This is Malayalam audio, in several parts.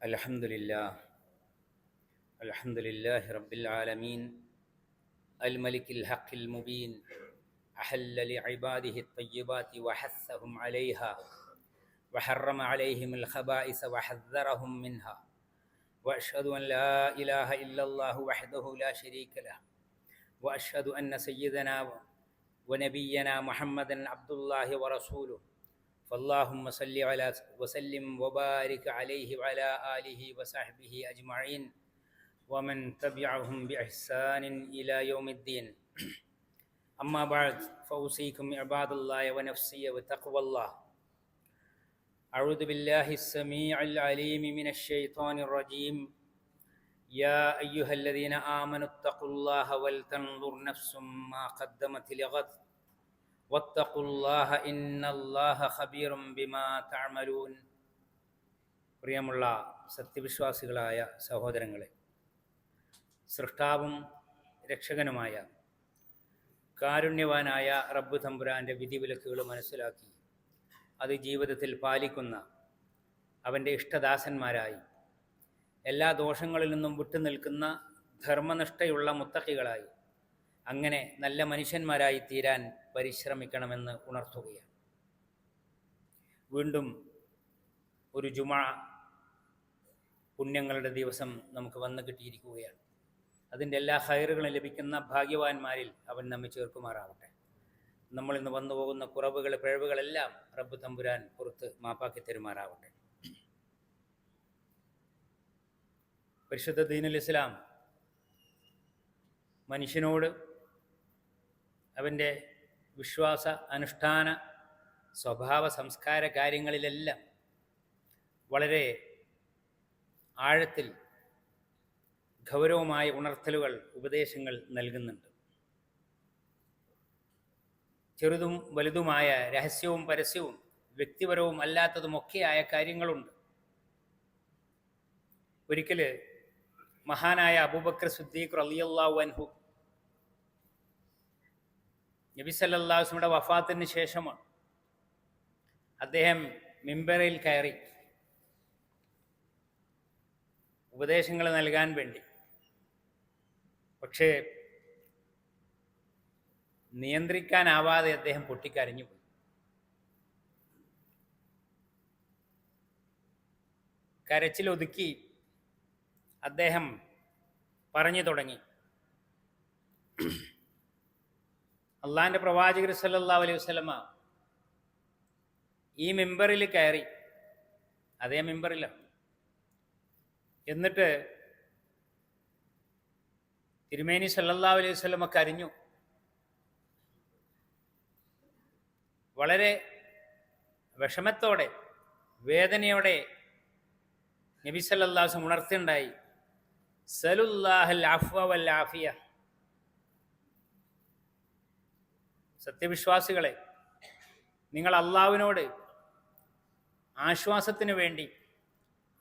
الحمد لله. الحمد لله رب العالمين. الملك الحق المبين. أحل لعباده الطيبات وحثهم عليها. وحرم عليهم الخبائث وحذرهم منها. وأشهد أن لا إله إلا الله وحده لا شريك له. وأشهد أن سيدنا ونبينا محمدا عبد الله ورسوله. فاللهم صل على وسلم وبارك عليه وعلى آله وصحبه أجمعين ومن تبعهم بإحسان إلى يوم الدين. أما بعد فأوصيكم عباد الله ونفسي وتقوى الله. أعوذ بالله السميع العليم من الشيطان الرجيم. يا أيها الذين آمنوا اتقوا الله ولتنظر نفس ما قدمت لغد. واتقوا الله إن الله خبير بما تعملون പ്രിയമുള്ള സത്യവിശ്വാസികളായ സഹോദരങ്ങളെ സൃഷ്ടാവും രക്ഷകനുമായ കാരുണ്യവാനായ റബ്ബു തമ്പുരാൻ്റെ വിധിവിലക്കുകൾ മനസ്സിലാക്കി അത് ജീവിതത്തിൽ പാലിക്കുന്ന അവൻ്റെ ഇഷ്ടദാസന്മാരായി എല്ലാ ദോഷങ്ങളിൽ നിന്നും വിട്ടുനിൽക്കുന്ന ധർമ്മനിഷ്ഠയുള്ള മുത്തക്കികളായി അങ്ങനെ നല്ല മനുഷ്യന്മാരായി തീരാൻ പരിശ്രമിക്കണമെന്ന് ഉണർത്തുകയാണ്. വീണ്ടും ഒരു ജുമാ പുണ്യങ്ങളുടെ ദിവസം നമുക്ക് വന്നു കിട്ടിയിരിക്കുകയാണ്. അതിന്റെ എല്ലാ ഹൈറുകളും ലഭിക്കുന്ന ഭാഗ്യവാന്മാരിൽ അവൻ നമ്മെ ചേർക്കുമാറാവട്ടെ. നമ്മൾ ഇന്ന് വന്നു പോകുന്ന കുറവുകൾ പിഴവുകളെല്ലാം റബ്ബ് തമ്പുരാൻ പുറത്ത് മാപ്പാക്കി തരുമാറാവട്ടെ. പരിശുദ്ധ ദീനുൽ ഇസ്ലാം മനുഷ്യനോട് അവന്റെ വിശ്വാസ അനുഷ്ഠാന സ്വഭാവ സംസ്കാര കാര്യങ്ങളിലെല്ലാം വളരെ ആഴത്തിൽ ഗൗരവമായ ഉണർത്തലുകൾ ഉപദേശങ്ങൾ നൽകുന്നുണ്ട്. ചെറുതും വലുതുമായ രഹസ്യവും പരസ്യവും വ്യക്തിപരവും അല്ലാത്തതുമൊക്കെയായ കാര്യങ്ങളുണ്ട്. ഒരിക്കൽ മഹാനായ അബൂബക്കർ സുദ്ദീഖ് റലിയല്ലാഹു അൻഹു നബി സല്ലാസ്മിയുടെ വഫാത്തിന് ശേഷമാണ് അദ്ദേഹം മിമ്പറയിൽ കയറി ഉപദേശങ്ങൾ നൽകാൻ വേണ്ടി. പക്ഷേ നിയന്ത്രിക്കാനാവാതെ അദ്ദേഹം പൊട്ടിക്കരഞ്ഞു പോയി. കരച്ചിലൊതുക്കി അദ്ദേഹം പറഞ്ഞു തുടങ്ങി. അള്ളാഹിന്റെ പ്രവാചകർ സല്ലാ അലൈഹി വസ്ലമ ഈ മെമ്പറിൽ കയറി. അതേ മെമ്പറില്ല എന്നിട്ട് തിരുമേനി സല്ലാ അലൈഹി വസ്ലമ കരഞ്ഞു. വളരെ വിഷമത്തോടെ വേദനയോടെ നബി സല്ലാസ് ഉണർത്തിണ്ടായി സലുല്ലാഹൽ വൽ ആഫിയ. സത്യവിശ്വാസികളെ നിങ്ങൾ അള്ളാവിനോട് ആശ്വാസത്തിന് വേണ്ടി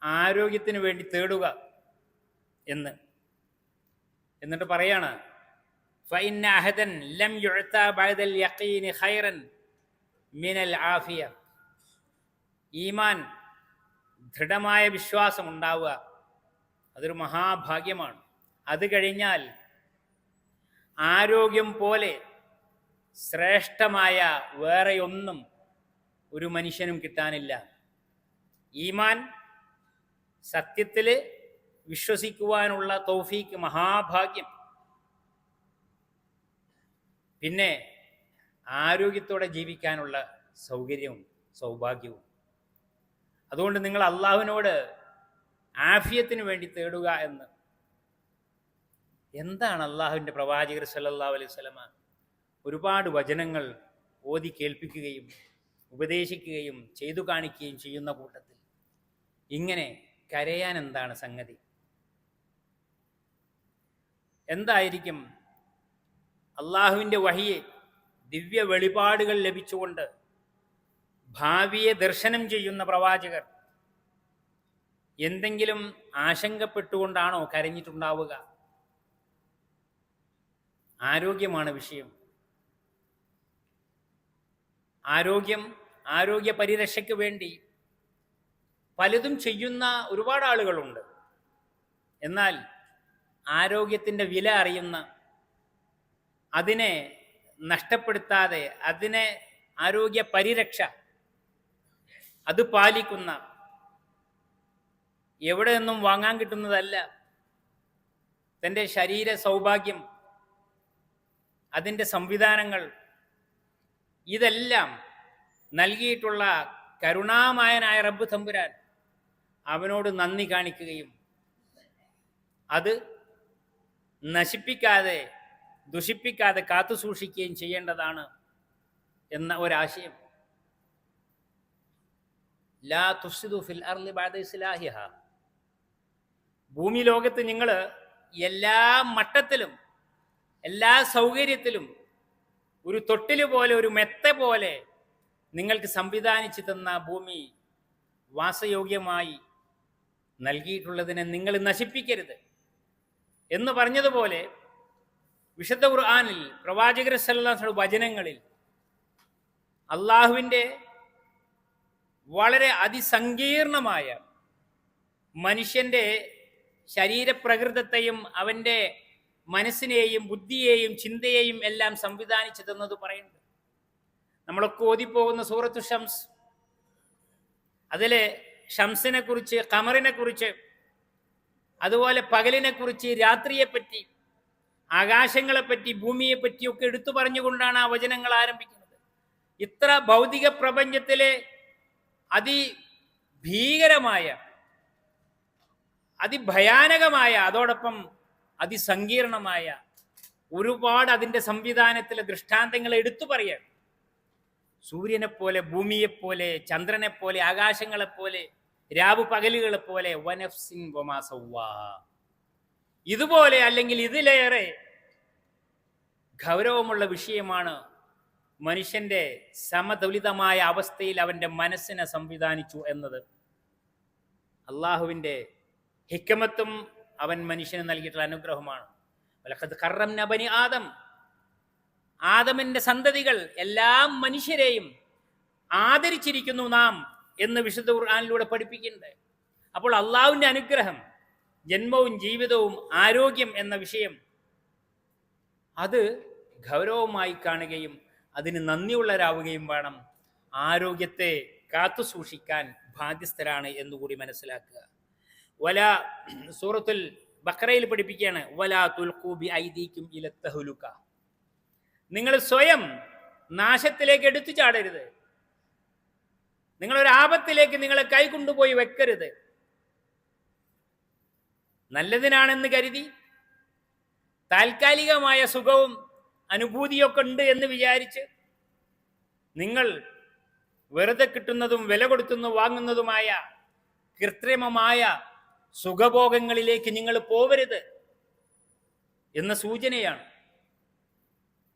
ആരോഗ്യത്തിന് വേണ്ടി തേടുക എന്ന്. എന്നിട്ട് പറയാണ് അഹദൻ ലം യഖീനി ഖൈറൻ മിനൽ ആഫിയ. ഈമാൻ ദൃഢമായ വിശ്വാസം ഉണ്ടാവുക അതൊരു മഹാഭാഗ്യമാണ്. അത് കഴിഞ്ഞാൽ ആരോഗ്യം പോലെ ശ്രേഷ്ഠമായ വേറെയൊന്നും ഒരു മനുഷ്യനും കിട്ടാനില്ല. ഈമാൻ സത്യത്തിൽ വിശ്വസിക്കുവാനുള്ള തൗഫീക്ക് മഹാഭാഗ്യം. പിന്നെ ആരോഗ്യത്തോടെ ജീവിക്കാനുള്ള സൗകര്യവും സൗഭാഗ്യവും. അതുകൊണ്ട് നിങ്ങൾ അള്ളാഹുവിനോട് ആഫിയത്തിന് വേണ്ടി തേടുക എന്ന്. എന്താണ് അള്ളാഹുവിന്റെ പ്രവാചകർ സല്ലാ അലൈഹി ഒരുപാട് വചനങ്ങൾ ഓതി കേൾപ്പിക്കുകയും ഉപദേശിക്കുകയും ചെയ്തു കാണിക്കുകയും ചെയ്യുന്ന കൂട്ടത്തിൽ ഇങ്ങനെ കരയാൻ എന്താണ് സംഗതി? എന്തായിരിക്കും അള്ളാഹുവിന്റെ വഹിയെ ദിവ്യ വെളിപാടുകൾ ലഭിച്ചുകൊണ്ട് ഭാവിയെ ദർശനം ചെയ്യുന്ന പ്രവാചകർ എന്തെങ്കിലും ആശങ്കപ്പെട്ടുകൊണ്ടാണോ കരഞ്ഞിട്ടുണ്ടാവുക? ആരോഗ്യമാണ് വിഷയം. ആരോഗ്യം ആരോഗ്യ പരിരക്ഷയ്ക്ക് വേണ്ടി പലതും ചെയ്യുന്ന ഒരുപാട് ആളുകളുണ്ട്. എന്നാൽ ആരോഗ്യത്തിന്റെ വില അറിയുന്ന അതിനെ നഷ്ടപ്പെടുത്താതെ അതിനെ ആരോഗ്യ പരിരക്ഷ അത് പാലിക്കുന്ന എവിടെ നിന്നും വാങ്ങാൻ കിട്ടുന്നതല്ല തന്റെ ശരീര സൗഭാഗ്യം അതിന്റെ സംവിധാനങ്ങൾ ഇതെല്ലാം നൽകിയിട്ടുള്ള കരുണാമയനായ റബ്ബ് തമ്പുരാൻ അവനോട് നന്ദി കാണിക്കുകയും അത് നശിപ്പിക്കാതെ ദുഷിപ്പിക്കാതെ കാത്തു സൂക്ഷിക്കുകയും ചെയ്യേണ്ടതാണ് എന്ന ഒരാശയം. ലാ തുഫ്സിദു ഫിൽ ഭൂമി ലോകത്ത് നിങ്ങൾ എല്ലാ മട്ടത്തിലും എല്ലാ സൗകര്യത്തിലും ഒരു തൊട്ടിൽ പോലെ ഒരു മെത്ത പോലെ നിങ്ങൾക്ക് സംവിധാനിച്ചു തന്ന ഭൂമി വാസയോഗ്യമായി നൽകിയിട്ടുള്ളതിനെ നിങ്ങൾ നശിപ്പിക്കരുത്. എന്ന് പറഞ്ഞതുപോലെ വിശുദ്ധ ഖുർആാനിൽ പ്രവാചകർ സല്ലാസുടെ വചനങ്ങളിൽ അള്ളാഹുവിന്റെ വളരെ അതിസങ്കീർണമായ മനുഷ്യന്റെ ശരീരപ്രകൃതത്തെയും അവന്റെ മനസ്സിനെയും ബുദ്ധിയെയും ചിന്തയെയും എല്ലാം സംവിധാനിച്ചു തന്നത് പറയുന്നുണ്ട് നമ്മളൊക്കെ ഓതിപ്പോകുന്ന സൂറത്തു ഷംസ്. അതിലെ ഷംസിനെ കുറിച്ച് കമറിനെ കുറിച്ച് അതുപോലെ പകലിനെ കുറിച്ച് രാത്രിയെപ്പറ്റി ആകാശങ്ങളെപ്പറ്റി ഭൂമിയെ പറ്റിയൊക്കെ എടുത്തു പറഞ്ഞുകൊണ്ടാണ് ആ വചനങ്ങൾ ആരംഭിക്കുന്നത്. ഇത്ര ഭൗതിക പ്രപഞ്ചത്തിലെ അതിഭീകരമായ അതിഭയാനകമായ അതോടൊപ്പം അതിസങ്കീർണമായ ഒരുപാട് അതിന്റെ സംവിധാനത്തിലെ ദൃഷ്ടാന്തങ്ങൾ എടുത്തു പറയാണ്. സൂര്യനെപ്പോലെ ഭൂമിയെപ്പോലെ ചന്ദ്രനെപ്പോലെ ആകാശങ്ങളെപ്പോലെ രാവു പകലുകളെ പോലെ വനഫ്സിൻ വമാസവ്വാ ഇതുപോലെ അല്ലെങ്കിൽ ഇതിലേറെ ഗൗരവമുള്ള വിഷയമാണ് മനുഷ്യന്റെ സമതുലിതമായ അവസ്ഥയിൽ അവന്റെ മനസ്സിനെ സംവിധാനിച്ചു എന്നത്. അള്ളാഹുവിന്റെ ഹിക്കമത്തും അവൻ മനുഷ്യന് നൽകിയിട്ടുള്ള അനുഗ്രഹമാണ്. ആദം. ആദമിന്റെ സന്തതികൾ എല്ലാ മനുഷ്യരെയും ആദരിച്ചിരിക്കുന്നു നാം എന്ന് വിശുദ്ധ ഖുർആാനിലൂടെ പഠിപ്പിക്കുന്നുണ്ട്. അപ്പോൾ അള്ളാഹുവിന്റെ അനുഗ്രഹം ജന്മവും ജീവിതവും ആരോഗ്യം എന്ന വിഷയം അത് ഗൗരവമായി കാണുകയും അതിന് നന്ദിയുള്ളവരാവുകയും വേണം. ആരോഗ്യത്തെ കാത്തു സൂക്ഷിക്കാൻ ബാധ്യസ്ഥരാണ് എന്നുകൂടി മനസ്സിലാക്കുക. വല സൂറത്തുൽ ബക്രയിൽ പഠിപ്പിക്കുകയാണ് വല തുൽക്കൂബി ഐദീക്കും ഇലത്തഹുലുക്ക നിങ്ങൾ സ്വയം നാശത്തിലേക്ക് എടുത്തു ചാടരുത്. ആപത്തിലേക്ക് നിങ്ങളെ കൈ കൊണ്ടുപോയി വെക്കരുത്. നല്ലതിനാണെന്ന് കരുതി താൽക്കാലികമായ സുഖവും അനുഭൂതിയൊക്കെ ഉണ്ട് എന്ന് വിചാരിച്ച് നിങ്ങൾ വെറുതെ കിട്ടുന്നതും വില കൊടുത്തുന്നു വാങ്ങുന്നതുമായ കൃത്രിമമായ സുഖഭോഗങ്ങളിലേക്ക് നിങ്ങൾ പോവരുത് എന്ന സൂചനയാണ്.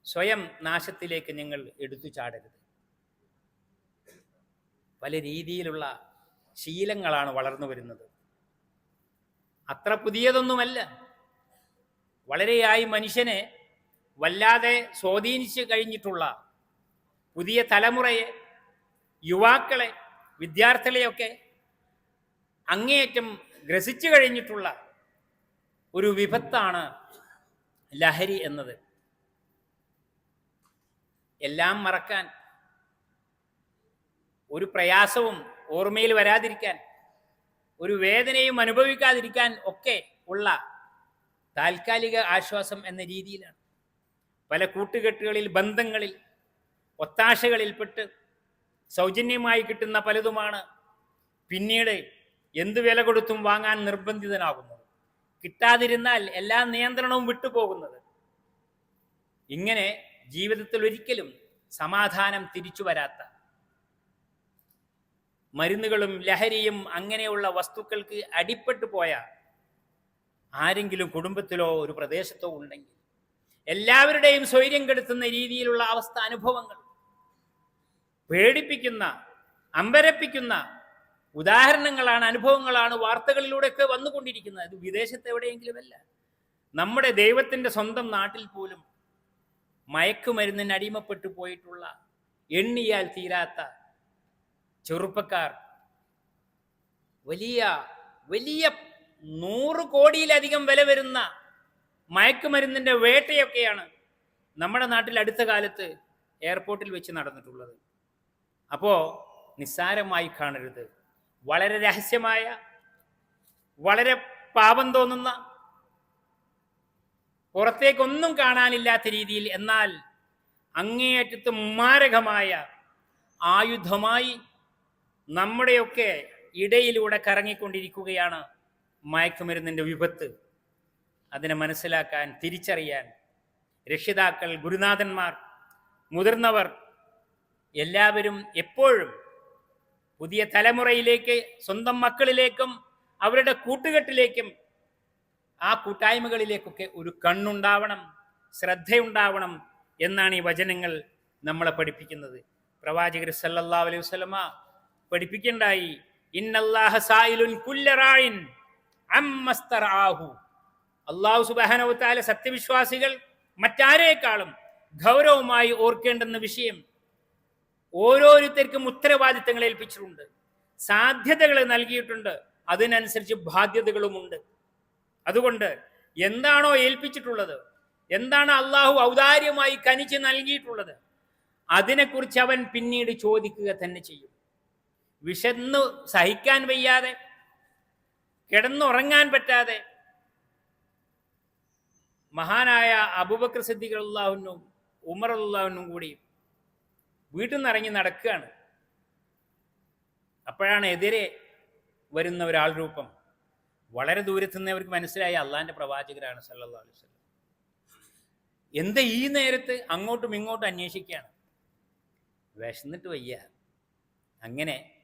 സ്വയം നാശത്തിലേക്ക് നിങ്ങൾ എടുത്തു ചാടരുത്. പല രീതിയിലുള്ള ശീലങ്ങളാണ് വളർന്നു വരുന്നത്. അത്ര പുതിയതൊന്നുമല്ല. വളരെയായി മനുഷ്യനെ വല്ലാതെ സ്വാധീനിച്ച് കഴിഞ്ഞിട്ടുള്ള പുതിയ തലമുറയെ യുവാക്കളെ വിദ്യാർത്ഥികളെയൊക്കെ അങ്ങേയറ്റം ഗ്രസിച്ചു കഴിഞ്ഞിട്ടുള്ള ഒരു വിപത്താണ് ലഹരി എന്നത്. എല്ലാം മറക്കാൻ ഒരു പ്രയാസവും ഓർമ്മയിൽ വരാതിരിക്കാൻ ഒരു വേദനയും അനുഭവിക്കാതിരിക്കാൻ ഒക്കെ ഉള്ള താൽക്കാലിക ആശ്വാസം എന്ന രീതിയിലാണ്. പല കൂട്ടുകെട്ടുകളിൽ ബന്ധങ്ങളിൽ ഒത്താശകളിൽപ്പെട്ട് സൗജന്യമായി കിട്ടുന്ന പലതുമാണ് പിന്നീട് എന്ത് വില കൊടുത്തും വാങ്ങാൻ നിർബന്ധിതനാകുന്നത്? കിട്ടാതിരുന്നാൽ എല്ലാ നിയന്ത്രണവും വിട്ടുപോകുന്നത്. ഇങ്ങനെ ജീവിതത്തിൽ ഒരിക്കലും സമാധാനം തിരിച്ചു വരാത്ത മരുന്നുകളും ലഹരിയും അങ്ങനെയുള്ള വസ്തുക്കൾക്ക് അടിപ്പെട്ടു പോയ ആരെങ്കിലും കുടുംബത്തിലോ ഒരു പ്രദേശത്തോ ഉണ്ടെങ്കിൽ എല്ലാവരുടെയും സ്വൈര്യം കെടുത്തുന്ന രീതിയിലുള്ള അവസ്ഥ അനുഭവങ്ങൾ പേടിപ്പിക്കുന്ന അമ്പരപ്പിക്കുന്ന ഉദാഹരണങ്ങളാണ് അനുഭവങ്ങളാണ് വാർത്തകളിലൂടെയൊക്കെ വന്നുകൊണ്ടിരിക്കുന്നത്. അത് വിദേശത്ത് എവിടെയെങ്കിലുമല്ല. നമ്മുടെ ദൈവത്തിന്റെ സ്വന്തം നാട്ടിൽ പോലും മയക്കുമരുന്നിന് അടിമപ്പെട്ടു പോയിട്ടുള്ള എണ്ണിയാൽ തീരാത്ത ചെറുപ്പക്കാർ വലിയ വലിയ നൂറ് കോടിയിലധികം വില വരുന്ന മയക്കുമരുന്നിന്റെ വേട്ടയൊക്കെയാണ് നമ്മുടെ നാട്ടിൽ അടുത്ത കാലത്ത് എയർപോർട്ടിൽ വെച്ച് നടന്നിട്ടുള്ളത്. അപ്പോൾ നിസ്സാരമായി കാണരുത്. വളരെ രഹസ്യമായ വളരെ പാപം തോന്നുന്ന പുറത്തേക്കൊന്നും കാണാനില്ലാത്ത രീതിയിൽ എന്നാൽ അങ്ങേയറ്റത്ത് മാരകമായ ആയുധമായി നമ്മുടെയൊക്കെ ഇടയിലൂടെ കറങ്ങിക്കൊണ്ടിരിക്കുകയാണ് മയക്കുമരുന്നിന്റെ വിപത്ത്. അതിനെ മനസ്സിലാക്കാൻ തിരിച്ചറിയാൻ രക്ഷിതാക്കൾ ഗുരുനാഥന്മാർ മുതിർന്നവർ എല്ലാവരും എപ്പോഴും പുതിയ തലമുറയിലേക്ക് സ്വന്തം മക്കളിലേക്കും അവരുടെ കൂട്ടുകെട്ടിലേക്കും ആ കൂട്ടായ്മകളിലേക്കൊക്കെ ഒരു കണ്ണുണ്ടാവണം ശ്രദ്ധയുണ്ടാവണം എന്നാണ് ഈ വചനങ്ങൾ നമ്മളെ പഠിപ്പിക്കുന്നത്. പ്രവാചകർ സല്ലല്ലാ അലൈഹി വസ്ലമ പഠിപ്പിക്കണ്ടായി അള്ളാഹു സുബ്ഹാനഹു തആല സത്യവിശ്വാസികൾ മറ്റാരേക്കാളും ഗൗരവമായി ഓർക്കേണ്ടെന്ന വിഷയം ഓരോരുത്തർക്കും ഉത്തരവാദിത്തങ്ങൾ ഏൽപ്പിച്ചിട്ടുണ്ട്. സാധ്യതകൾ നൽകിയിട്ടുണ്ട്. അതിനനുസരിച്ച് ബാധ്യതകളുമുണ്ട് അതുകൊണ്ട് എന്താണോ ഏൽപ്പിച്ചിട്ടുള്ളത് എന്താണ് അള്ളാഹു ഔദാര്യമായി കനിച്ച് നൽകിയിട്ടുള്ളത് അതിനെക്കുറിച്ച് അവൻ പിന്നീട് ചോദിക്കുക തന്നെ ചെയ്യും. വിശന്ന് സഹിക്കാൻ വയ്യാതെ കിടന്നുറങ്ങാൻ പറ്റാതെ മഹാനായ അബൂബക്കർ സിദ്ദിഖ് അള്ളാഹുനും ഉമർ അള്ളാഹുനും കൂടി വീട്ടിൽ നിന്ന് ഇറങ്ങി നടക്കുകയാണ്. അപ്പോഴാണ് എതിരെ വരുന്ന ഒരാൾ രൂപം. വളരെ ദൂരത്തു നിന്ന് അവർക്ക് മനസ്സിലായി അള്ളാഹിന്റെ പ്രവാചകരാണ് അലൈഹി വസല്ലം. എന്താ ഈ നേരത്ത് അങ്ങോട്ടും ഇങ്ങോട്ടും അന്വേഷിക്കുകയാണ്. വിശന്നിട്ട് വയ്യ. അങ്ങനെ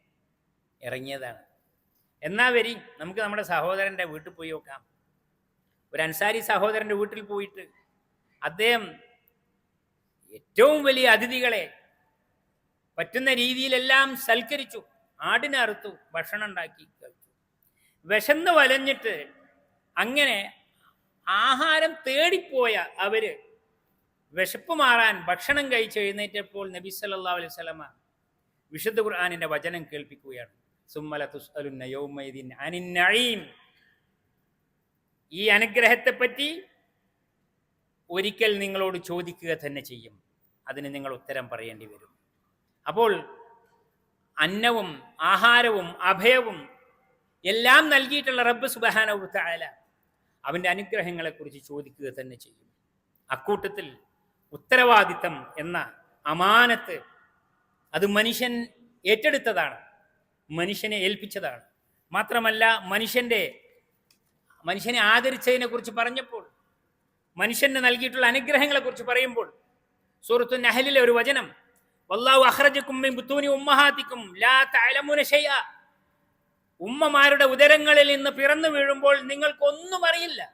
ഇറങ്ങിയതാണ്. എന്നാ വരി നമുക്ക് നമ്മുടെ സഹോദരന്റെ വീട്ടിൽ പോയി നോക്കാം. ഒരു അൻസാരി സഹോദരന്റെ വീട്ടിൽ പോയിട്ട് അദ്ദേഹം ഏറ്റവും വലിയ അതിഥികളെ പറ്റുന്ന രീതിയിലെല്ലാം സൽക്കരിച്ചു. ആടിനെ അറുത്തു ഭക്ഷണം ഉണ്ടാക്കി കഴിച്ചു. വിശന്ന് വലഞ്ഞിട്ട് അങ്ങനെ ആഹാരം തേടിപ്പോയ അവർ വിശപ്പ് മാറാൻ ഭക്ഷണം കഴിച്ച് എഴുന്നേറ്റപ്പോൾ നബി സല്ലാ അലൈഹി സ്വലമ വിശുദ്ധ ഖുർആാനിന്റെ വചനം കേൾപ്പിക്കുകയാണ്. സുമ്മല തുസ്അലുന്ന യൗമൈദിൻ അനിൻ നഈം. ഈ അനുഗ്രഹത്തെ പറ്റി ഒരിക്കൽ നിങ്ങളോട് ചോദിക്കുക തന്നെ ചെയ്യും. അതിന് നിങ്ങൾ ഉത്തരം പറയേണ്ടി വരും. അപ്പോൾ അന്നവും ആഹാരവും അഭയവും എല്ലാം നൽകിയിട്ടുള്ള റബ്ബ് സുബഹാന തആല അവന്റെ അനുഗ്രഹങ്ങളെക്കുറിച്ച് ചോദിക്കുക തന്നെ ചെയ്യും. അക്കൂട്ടത്തിൽ ഉത്തരവാദിത്തം എന്ന അമാനത്ത് അത് മനുഷ്യൻ ഏറ്റെടുത്തതാണ് മനുഷ്യനെ ഏൽപ്പിച്ചതാണ്. മാത്രമല്ല മനുഷ്യന്റെ മനുഷ്യനെ ആദരിച്ചതിനെ കുറിച്ച് പറഞ്ഞപ്പോൾ മനുഷ്യന് നൽകിയിട്ടുള്ള അനുഗ്രഹങ്ങളെക്കുറിച്ച് പറയുമ്പോൾ സൂറത്തു നഹലിലെ ഒരു വചനം വല്ലാഹു ബുത്തൂനി ഉമ്മഹാത്തിക്കും ലാ തഅലമുന ഷൈഅ. ഉമ്മമാരുടെ ഉദരങ്ങളിൽ നിന്ന് പിറന്നു വീഴുമ്പോൾ നിങ്ങൾക്കൊന്നും അറിയില്ല.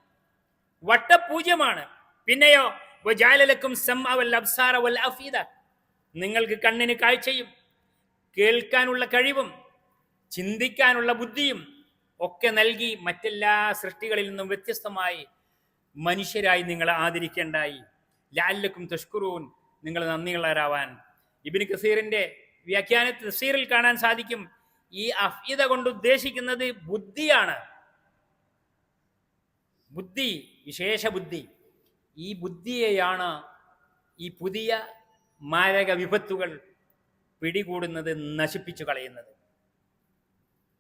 വട്ടപൂജ്യമാണ്. പിന്നെയോ വജാലലക്കും അബ്സാറ വൽ അഫീദ. നിങ്ങൾക്ക് കണ്ണിന് കാഴ്ചയും കേൾക്കാനുള്ള കഴിവും ചിന്തിക്കാനുള്ള ബുദ്ധിയും ഒക്കെ നൽകി മറ്റെല്ലാ സൃഷ്ടികളിൽ നിന്നും വ്യത്യസ്തമായി മനുഷ്യരായി നിങ്ങളെ ആദരിക്കേണ്ടായി. ലാലക്കും തഷ്കുറൂൻ. നിങ്ങൾ നന്ദിയുള്ളവരാവാൻ ഇബിന് കസീറിന്റെ വ്യാഖ്യാന തഫ്സീറിൽ കാണാൻ സാധിക്കും. ഈ അഫീദ കൊണ്ട് ഉദ്ദേശിക്കുന്നത് ബുദ്ധിയാണ്. ബുദ്ധി വിശേഷ ബുദ്ധി. ഈ ബുദ്ധിയെയാണ് ഈ പുതിയ മാരക വിപത്തുകൾ പിടികൂടുന്നത് നശിപ്പിച്ചു കളയുന്നത്.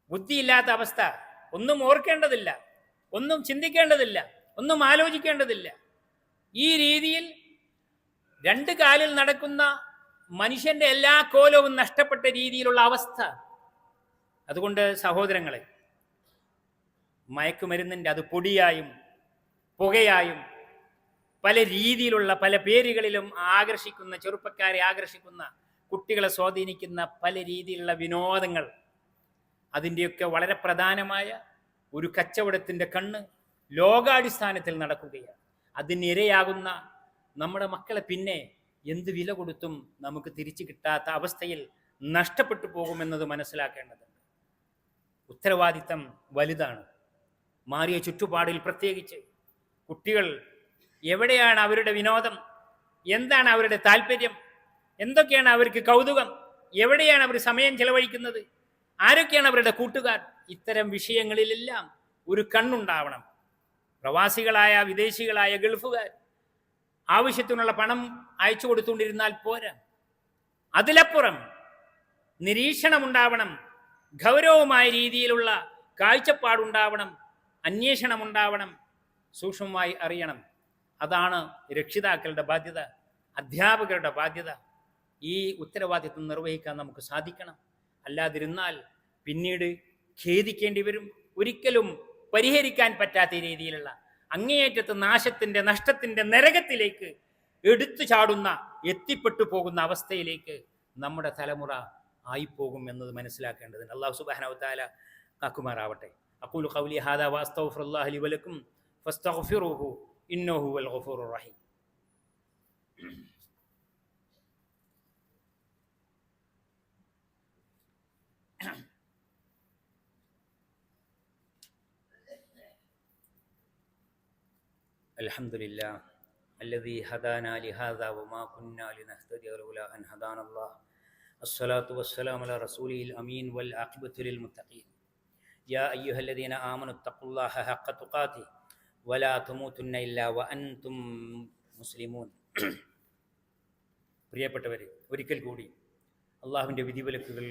ബുദ്ധിയില്ലാത്ത അവസ്ഥ. ഒന്നും ഓർക്കേണ്ടതില്ല. ഒന്നും ചിന്തിക്കേണ്ടതില്ല. ഒന്നും ആലോചിക്കേണ്ടതില്ല. ഈ രീതിയിൽ രണ്ട് കാലിൽ നടക്കുന്ന മനുഷ്യന്റെ എല്ലാ കോലവും നഷ്ടപ്പെട്ട രീതിയിലുള്ള അവസ്ഥ. അതുകൊണ്ട് സഹോദരങ്ങളെ മയക്കുമരുന്നിന്റെ അത് പൊടിയായും പുകയായും പല രീതിയിലുള്ള പല പേരുകളിലും ആകർഷിക്കുന്ന ചെറുപ്പക്കാരെ ആകർഷിക്കുന്ന കുട്ടികളെ സ്വാധീനിക്കുന്ന പല രീതിയിലുള്ള വിനോദങ്ങൾ. അതിന്റെയൊക്കെ വളരെ പ്രധാനമായ ഒരു കച്ചവടത്തിന്റെ കണ്ണ് ലോകാടിസ്ഥാനത്തിൽ നടക്കുകയാണ്. അതിനിരയാകുന്ന നമ്മുടെ മക്കളെ പിന്നെ എന്ത് വില കൊടുത്തും നമുക്ക് തിരിച്ചു കിട്ടാത്ത അവസ്ഥയിൽ നഷ്ടപ്പെട്ടു പോകുമെന്നത് മനസ്സിലാക്കേണ്ടതുണ്ട്. ഉത്തരവാദിത്തം വലുതാണ്. മാറിയ ചുറ്റുപാടിൽ പ്രത്യേകിച്ച് കുട്ടികൾ എവിടെയാണ് അവരുടെ വിനോദം? എന്താണ് അവരുടെ താല്പര്യം എന്തൊക്കെയാണ് അവർക്ക് കൗതുകം? എവിടെയാണ് അവർ സമയം ചെലവഴിക്കുന്നത്? ആരൊക്കെയാണ് അവരുടെ കൂട്ടുകാർ? ഇത്തരം വിഷയങ്ങളിലെല്ലാം ഒരു കണ്ണുണ്ടാവണം. പ്രവാസികളായ വിദേശികളായ ഗൾഫുകാർ ആവശ്യത്തിനുള്ള പണം അയച്ചു കൊടുത്തുകൊണ്ടിരുന്നാൽ പോരാ. അതിലപ്പുറം നിരീക്ഷണമുണ്ടാവണം ഗൗരവമായ രീതിയിലുള്ള കാഴ്ചപ്പാടുണ്ടാവണം അന്വേഷണമുണ്ടാവണം സൂക്ഷ്മമായി അറിയണം. അതാണ് രക്ഷിതാക്കളുടെ ബാധ്യത അധ്യാപകരുടെ ബാധ്യത. ഈ ഉത്തരവാദിത്വം നിർവഹിക്കാൻ നമുക്ക് സാധിക്കണം. അല്ലാതിരുന്നാൽ പിന്നീട് ഖേദിക്കേണ്ടി വരും. ഒരിക്കലും പരിഹരിക്കാൻ പറ്റാത്ത രീതിയിലുള്ള അങ്ങേയറ്റത്ത് നാശത്തിന്റെ നഷ്ടത്തിന്റെ നരകത്തിലേക്ക് എടുത്തു ചാടുന്ന എത്തിപ്പെട്ടു പോകുന്ന അവസ്ഥയിലേക്ക് നമ്മുടെ തലമുറ ആയിപ്പോകും എന്നത് മനസ്സിലാക്കേണ്ടതുണ്ട്. അള്ളാഹു സുബാനവത്താല കാക്കുമാറാവട്ടെ. അക്കൂൽ കൗലി ഹാദ വാസ്തഗ്ഫിറുല്ലാഹി ലി വലക്കും ഫസ്തഗ്ഫിറുഹു ഇന്നഹു ഗഫൂറുർ റഹീം. الحمد لله الذي هدانا لهذا وما كنا لنهتدي لولا أن هدانا الله الصلاة والسلام على رسوله الأمين والعاقبة للمتقين يا أيها الذين آمنوا اتقوا الله حق تقاته ولا تموتن إلا وأنتم മുസ്ലിമൂൻ പ്രിയപ്പെട്ടവരെ ഒരിക്കൽ കൂടി അള്ളാഹുവിന്റെ വിധിവിലക്കുകൾ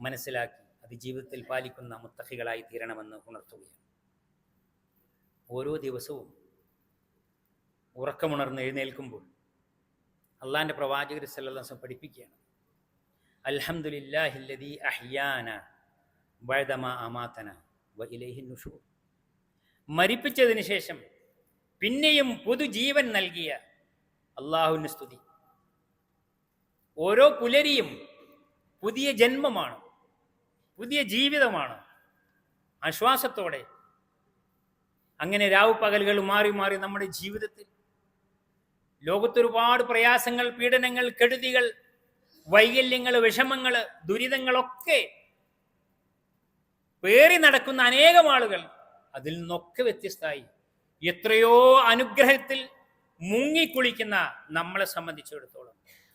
മനസ്സിലാക്കി അത് ജീവിതത്തിൽ പാലിക്കുന്ന മുത്തഹികളായി തീരണമെന്ന് ഉണർത്തുകയാണ് ഓരോ ദിവസവും ഉറക്കമുണർന്ന് എഴുന്നേൽക്കുമ്പോൾ അള്ളാഹിന്റെ പ്രവാചകർ സല്ലാസം പഠിപ്പിക്കുകയാണ്. അൽഹംദുലില്ലാഹില്ലദീ അഹ്യാന ബഴതമ അമാത്തന വ ഇലൈഹി നുഷു മരിപ്പിച്ചതിന് ശേഷം പിന്നെയും പുതുജീവൻ നൽകിയ അള്ളാഹുവിന് സ്തുതി. ഓരോ പുലരിയും പുതിയ ജന്മമാണ് പുതിയ ജീവിതമാണ്. ആശ്വാസത്തോടെ അങ്ങനെ രാവ് പകലുകൾ മാറി മാറി നമ്മുടെ ജീവിതത്തിൽ ലോകത്തൊരുപാട് പ്രയാസങ്ങൾ പീഡനങ്ങൾ കെടുതികൾ വൈകല്യങ്ങൾ വിഷമങ്ങൾ ദുരിതങ്ങളൊക്കെ പേറി നടക്കുന്ന അനേകം ആളുകൾ അതിൽ നിന്നൊക്കെ വ്യത്യസ്തമായി എത്രയോ അനുഗ്രഹത്തിൽ മുങ്ങിക്കുളിക്കുന്ന നമ്മളെ സംബന്ധിച്ചിടത്തോളം.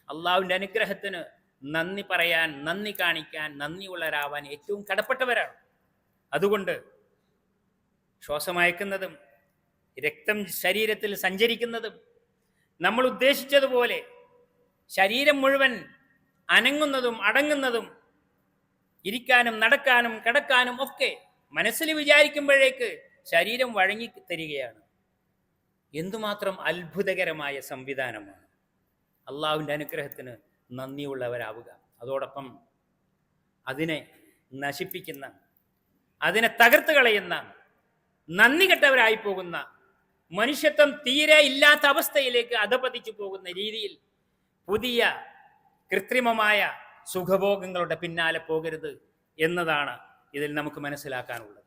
അള്ളാഹുവിന്റെ അനുഗ്രഹത്തിന് നന്ദി പറയാൻ നന്ദി കാണിക്കാൻ നന്ദിയുള്ളവരാവാൻ ഏറ്റവും കടപ്പെട്ടവരാണ്. അതുകൊണ്ട് ശ്വാസമയക്കുന്നതും രക്തം ശരീരത്തിൽ സഞ്ചരിക്കുന്നതും നമ്മൾ ഉദ്ദേശിച്ചതുപോലെ ശരീരം മുഴുവൻ അനങ്ങുന്നതും അടങ്ങുന്നതും ഇരിക്കാനും നടക്കാനും കിടക്കാനും ഒക്കെ മനസ്സിൽ വിചാരിക്കുമ്പോഴേക്ക് ശരീരം വഴങ്ങി തരികയാണ്. എന്തുമാത്രം അത്ഭുതകരമായ സംവിധാനമാണ്. അള്ളാഹുവിന്റെ അനുഗ്രഹത്തിന് നന്ദിയുള്ളവരാവുക. അതോടൊപ്പം അതിനെ നശിപ്പിക്കുന്ന അതിനെ തകർത്ത് കളയുന്ന നന്ദി കെട്ടവരായി പോകുന്ന മനുഷ്യത്വം തീരെ ഇല്ലാത്ത അവസ്ഥയിലേക്ക് അധപതിച്ചു പോകുന്ന രീതിയിൽ പുതിയ കൃത്രിമമായ സുഖഭോഗങ്ങളുടെ പിന്നാലെ പോകരുത് എന്നതാണ് ഇതിൽ നമുക്ക് മനസ്സിലാക്കാനുള്ളത്.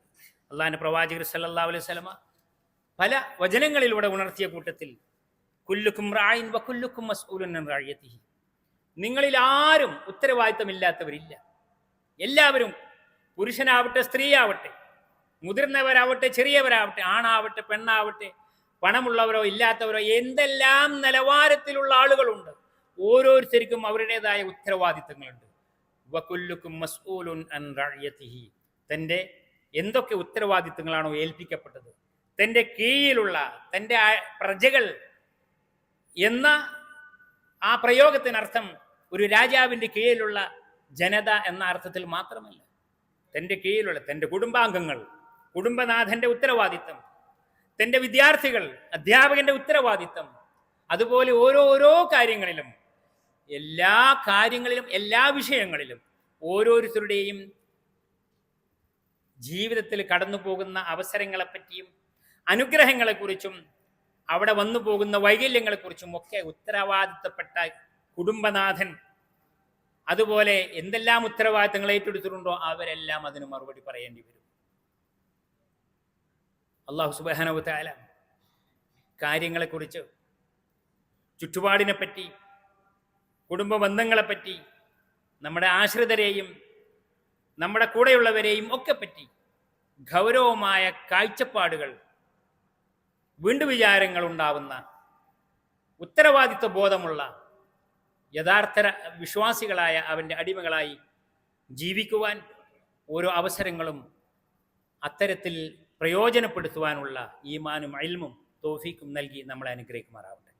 അള്ളാഹാന്റെ പ്രവാചകർ സല്ലാ അലൈഹി സ്വലമ പല വചനങ്ങളിലൂടെ ഉണർത്തിയ കൂട്ടത്തിൽ കുല്ലുക്കും റായിൻ വ കുല്ലുക്കും നിങ്ങളിൽ ആരും ഉത്തരവാദിത്തമില്ലാത്തവരില്ല. എല്ലാവരും പുരുഷനാവട്ടെ സ്ത്രീയാവട്ടെ മുതിർന്നവരാവട്ടെ ചെറിയവരാവട്ടെ ആണാവട്ടെ പെണ്ണാവട്ടെ പണമുള്ളവരോ ഇല്ലാത്തവരോ എന്തെല്ലാം നിലവാരത്തിലുള്ള ആളുകളുണ്ട്. ഓരോരുത്തർക്കും അവരുടേതായ ഉത്തരവാദിത്തങ്ങളുണ്ട്. വകുല്ലുക്കും മസ്ഊലുൻ അൻ തന്റെ എന്തൊക്കെ ഉത്തരവാദിത്തങ്ങളാണോ ഏൽപ്പിക്കപ്പെട്ടത്? തന്റെ കീഴിലുള്ള തന്റെ പ്രജകൾ എന്ന ആ പ്രയോഗത്തിനർത്ഥം ഒരു രാജാവിന്റെ കീഴിലുള്ള ജനത എന്ന അർത്ഥത്തിൽ മാത്രമല്ല. തന്റെ കീഴിലുള്ള തന്റെ കുടുംബാംഗങ്ങൾ കുടുംബനാഥന്റെ ഉത്തരവാദിത്തം തന്റെ വിദ്യാർത്ഥികൾ അധ്യാപകന്റെ ഉത്തരവാദിത്തം അതുപോലെ ഓരോരോ ഓരോ കാര്യങ്ങളിലും എല്ലാ കാര്യങ്ങളിലും എല്ലാ വിഷയങ്ങളിലും ഓരോരുത്തരുടെയും ജീവിതത്തിൽ കടന്നു പോകുന്ന അവസരങ്ങളെപ്പറ്റിയും അനുഗ്രഹങ്ങളെക്കുറിച്ചും അവിടെ വന്നു പോകുന്ന വൈകല്യങ്ങളെക്കുറിച്ചും ഒക്കെ ഉത്തരവാദിത്തപ്പെട്ട കുടുംബനാഥൻ അതുപോലെ എന്തെല്ലാം ഉത്തരവാദിത്തങ്ങൾ ഏറ്റെടുത്തിട്ടുണ്ടോ അവരെല്ലാം അതിന് മറുപടി പറയേണ്ടി വരും. അള്ളാഹു സുബാനവത്തായ കാര്യങ്ങളെക്കുറിച്ച് ചുറ്റുപാടിനെപ്പറ്റി കുടുംബ ബന്ധങ്ങളെപ്പറ്റി നമ്മുടെ ആശ്രിതരെയും നമ്മുടെ കൂടെയുള്ളവരെയും ഒക്കെ പറ്റി ഗൗരവമായ കാഴ്ചപ്പാടുകൾ വീണ്ടു വിചാരങ്ങൾ ഉണ്ടാവുന്ന ഉത്തരവാദിത്വ ബോധമുള്ള യഥാർത്ഥ വിശ്വാസികളായ അവന്റെ അടിമകളായി ജീവിക്കുവാൻ ഓരോ അവസരങ്ങളും അത്തരത്തിൽ പ്രയോജനപ്പെടുത്തുവാനുള്ള ഈമാനും അയിൽമും തോഫീക്കും നൽകി നമ്മളെ അനുഗ്രഹിക്കുമാറാവട്ടെ.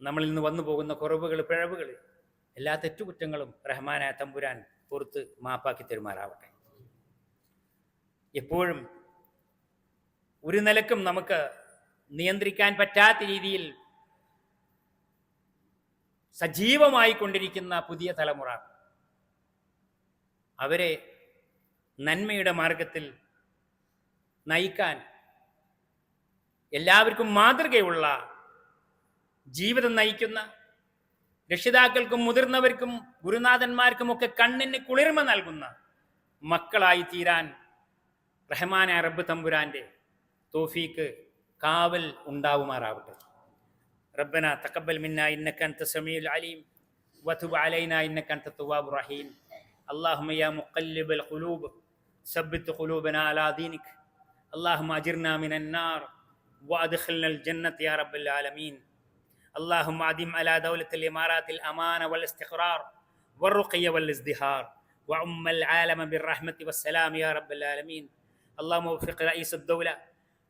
നമ്മളിൽ നിന്ന് വന്നു പോകുന്ന കുറവുകൾ പിഴവുകൾ എല്ലാ തെറ്റുകുറ്റങ്ങളും റഹ്മാനായ തമ്പുരാൻ പുറത്ത് മാപ്പാക്കി തരുമാറാവട്ടെ. എപ്പോഴും ഒരു നിലക്കും നമുക്ക് നിയന്ത്രിക്കാൻ പറ്റാത്ത രീതിയിൽ സജീവമായി കൊണ്ടിരിക്കുന്ന പുതിയ തലമുറ. അവരെ നന്മയുടെ മാർഗത്തിൽ നയിക്കാൻ എല്ലാവർക്കും മാതൃകയുള്ള ജീവിതം നയിക്കുന്ന രക്ഷിതാക്കൾക്കും മുതിർന്നവർക്കും ഗുരുനാഥന്മാർക്കും ഒക്കെ കണ്ണിന് കുളിർമ നൽകുന്ന മക്കളായി തീരാൻ റഹ്മാൻ റബ്ബ് തമ്പുരാന്റെ തോഫീക്ക് കാവൽ ഉണ്ടാവുമാറാവട്ടെ ربنا تقبل منا انك انت السميع العليم وتب علينا انك انت التواب الرحيم اللهم يا مقلب القلوب ثبت قلوبنا على دينك اللهم اجرنا من النار وادخلنا الجنة يا رب العالمين. اللهم آدم على دولة الامارات الامان والاستقرار والرقي والازدهار وعم العالم بالرحمة والسلام يا رب العالمين. اللهم وفق رئيس الدولة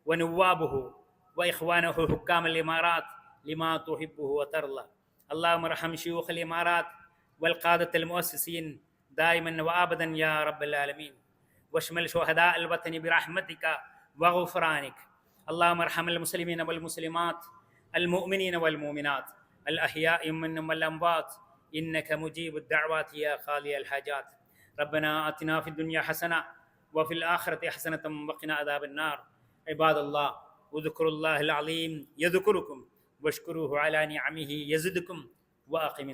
ونوابه وإخوانه حكام الامارات لما تحبه وترضى. اللهم ارحم شيوخ الامارات والقادة المؤسسين دائما وابدا يا رب العالمين. واشمل شهداء الوطن برحمتك وغفرانك. اللهم ارحم المسلمين والمسلمات المؤمنين والمؤمنات الأحياء منهم والأموات. إنك مجيب الدعوات يا خالي الحاجات. ربنا آتنا في الدنيا حسنة وفي الآخرة حسنة وقنا عذاب النار. عباد الله واذكروا الله العظيم يذكركم واشكروه على نعمه يزدكم وأقم